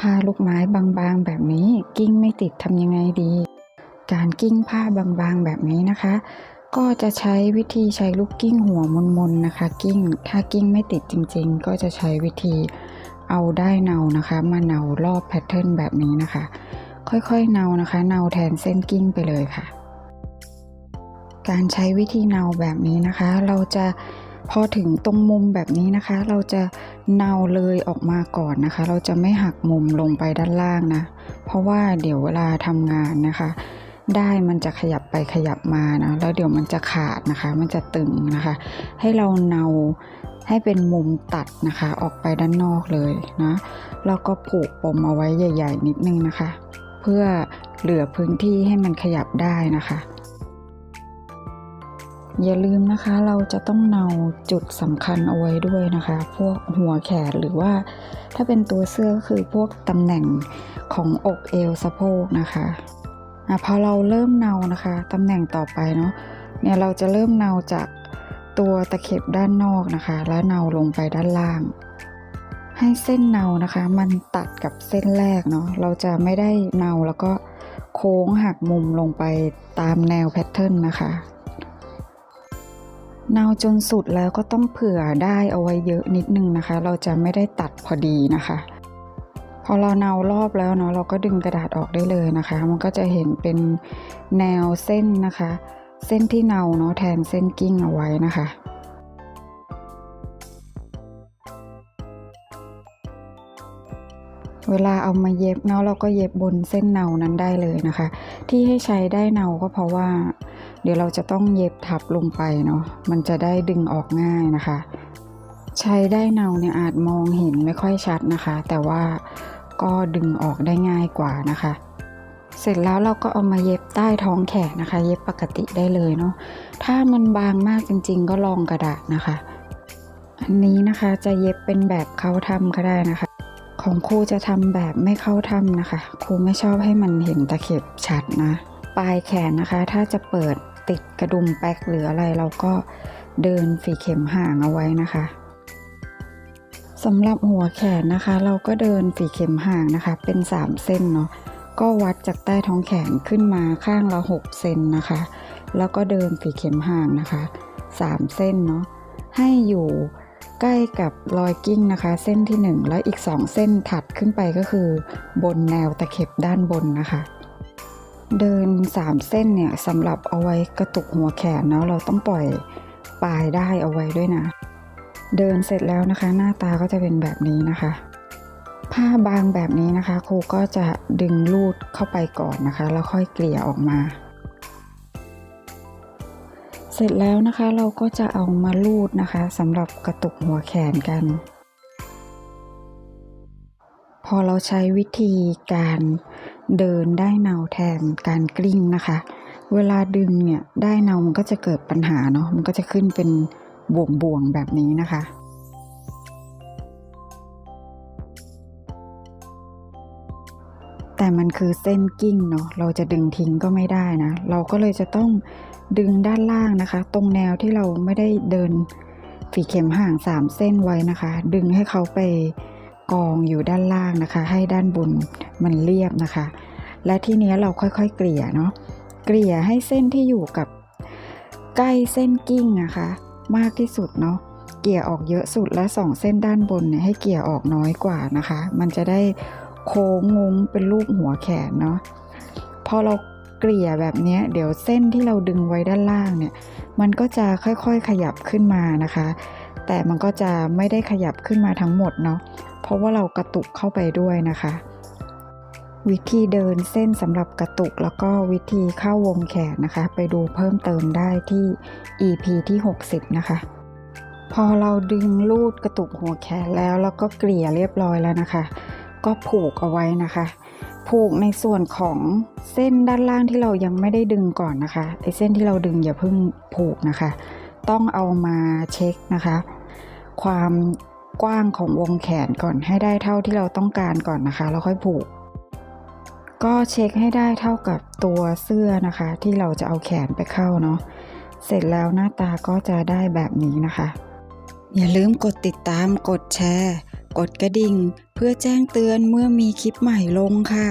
ผ้าลูกไม้บางๆแบบนี้กิ้งไม่ติดทำยังไงดี การกิ้งผ้าบางๆแบบนี้นะคะ ก็จะใช้วิธีใช้ลูกกิ้งหัวมนๆนะคะ กิ้งถ้ากิ้งไม่ติดจริง ๆ ก็จะใช้วิธีเอาได้เนานะคะมาเนารอบแพทเทิร์นแบบนี้นะคะ ค่อยๆเนานะคะ เนาแทนเส้นกิ้งไปเลยค่ะ การใช้วิธีเนาแบบนี้นะคะ เราจะพอถึงตรงมุมแบบนี้นะคะ เราจะ เนาเลยออกมาก่อนนะคะ เราจะไม่หักมุมลงไปด้านล่างนะ เพราะว่าเดี๋ยวเวลาทำงานนะคะ ได้มันจะขยับไปขยับมานะ แล้วเดี๋ยวมันจะขาดนะคะ มันจะตึงนะคะ ให้เราเนาให้เป็นมุมตัดนะคะ ออกไปด้านนอกเลยนะ แล้วก็ผูกปมเอาไว้ใหญ่ ๆ นิดนึงนะคะ เพื่อเหลือพื้นที่ให้มันขยับได้นะคะ อย่าลืมนะคะเราจะต้องเนาจุดสำคัญเอาไว้ด้วยนะคะ พวกหัวแขนหรือว่า ถ้าเป็นตัวเสื้อก็คือพวกตำแหน่งของอกเอวสะโพกนะคะอะพอเราเริ่มเนานะคะตำแหน่งต่อไปเนาะเนี่ยเราจะเริ่มเนาจากตัวตะเข็บด้านนอกนะคะ แล้วเนาลงไปด้านล่าง ให้เส้นเนานะคะ มันตัดกับเส้นแรกเนาะเราจะไม่ได้เนาแล้วก็โค้งหักมุมลงไปตามแนวแพทเทิร์นนะคะ เนาจนสุดแล้วก็ต้องเผื่อได้เอาไว้เยอะนิดนึงนะคะ เราจะไม่ได้ตัดพอดีนะคะ พอเราเนารอบแล้วเนาะเราก็ดึงกระดาษออกได้เลยนะคะ มันก็จะเห็นเป็นแนวเส้นนะคะ เส้นที่เนาเนาะแทนเส้นกิ้งเอาไว้นะคะเวลาเอามาเย็บเนาะเราก็เย็บบนเส้นเนานั้นได้เลยนะคะ ที่ให้ใช้ได้เนาก็เพราะว่า เดี๋ยวเราจะต้องเย็บทับลงไปเนาะมันจะได้ดึงออกง่ายนะคะ ใช้ได้เนาเนี่ยอาจมองเห็นไม่ค่อยชัดนะคะ แต่ว่าก็ดึงออกได้ง่ายกว่านะคะ เสร็จแล้วเราก็เอามาเย็บใต้ท้องแขนนะคะ เย็บปกติได้เลยเนาะถ้ามันบางมากจริง ๆ ก็ลองกระดาษนะคะ อันนี้นะคะจะเย็บเป็นแบบเขาทำก็ได้นะคะ ของครูจะทำแบบไม่เข้าถ้ำนะคะครูไม่ชอบให้มันเห็นตะเข็บชัดนะปลายแขนนะคะ ถ้าจะเปิด ติดกระดุมแป๊กหรืออะไรเราก็เดินฝีเข็มห่างเอาไว้นะคะสำหรับหัวแขนนะคะ เราก็เดินฝีเข็มห่างนะคะ เป็น 3 เส้นเนาะก็วัดจากใต้ท้องแขนขึ้นมาข้างละ6เซนนะคะ แล้วก็เดินฝีเข็มห่างนะคะ 3 เส้นเนาะให้อยู่ใกล้กับรอยกิ้งนะคะ เส้นที่ 1 แล้วอีก 2 เส้นถัดขึ้นไปก็คือบนแนวตะเข็บด้านบนนะคะ เดิน 3 เส้นเนี่ยสำหรับเอาไว้กระตุกหัวแขนเนาะเราต้องปล่อยปลายได้เอาไว้ด้วยนะ เดินเสร็จแล้วนะคะ หน้าตาก็จะเป็นแบบนี้นะคะ ผ้าบางแบบนี้นะคะครูก็จะดึงลูดเข้าไปก่อนนะคะ แล้วค่อยเกลี่ยออกมา เสร็จแล้วนะคะเราก็จะเอามาลูดนะคะสำหรับกระตุกหัวแขนกัน พอเราใช้วิธีการ เดินได้เนาแทนการกลิ้งนะคะ เวลาดึงเนี่ยได้เนามันก็จะเกิดปัญหาเนาะมันก็จะขึ้นเป็นบ่วงๆแบบนี้นะคะแต่มันคือเส้นกิ้งเนาะ เราจะดึงทิ้งก็ไม่ได้นะ เราก็เลยจะต้องดึงด้านล่างนะคะ ตรงแนวที่เราไม่ได้เดินฝีเข็มห่าง 3 เส้นไว้นะคะ ดึงให้เขาไป กองอยู่ด้านล่างนะคะ ให้ด้านบนมันเรียบนะคะ และทีนี้เราค่อยๆเกลี่ยเนาะเกลี่ยให้เส้นที่อยู่กับใกล้เส้นกิ้งนะคะ มากที่สุดเนาะเกลี่ยออกเยอะสุดและสองเส้นด้านบนเนี่ยให้เกลี่ยออกน้อยกว่านะคะ มันจะได้โค้งงุ้มเป็นรูปหัวแขนเนาะพอเราเกลี่ยแบบนี้เดี๋ยวเส้นที่เราดึงไว้ด้านล่างเนี่ย มันก็จะค่อยๆขยับขึ้นมานะคะ แต่มันก็จะไม่ได้ขยับขึ้นมาทั้งหมดเนาะเพราะว่าเรากระตุกเข้าไปด้วยนะคะ วิธีเดินเส้นสำหรับกระตุกแล้วก็วิธีเข้าวงแขนนะคะ ไปดูเพิ่มเติมได้ที่ EP ที่ 60 นะคะ พอเราดึงลูดกระตุกหัวแขนแล้วแล้วก็เกลี่ยเรียบร้อยแล้วนะคะ ก็ผูกเอาไว้นะคะผูกในส่วนของเส้นด้านล่างที่เรายังไม่ได้ดึงก่อนนะคะไอเส้นที่เราดึงอย่าเพิ่งผูกนะคะ ต้องเอามาเช็คนะคะ ความกว้างของวงแขนก่อนให้ได้เท่าที่เราต้องการก่อนนะคะ แล้วค่อยผูก ก็เช็คให้ได้เท่ากับตัวเสื้อนะคะ ที่เราจะเอาแขนไปเข้าเนาะเสร็จแล้วหน้าตาก็จะได้แบบนี้นะคะ อย่าลืมกดติดตามกดแชร์ กดกระดิ่ง เพื่อแจ้งเตือนเมื่อมีคลิปใหม่ลงค่ะ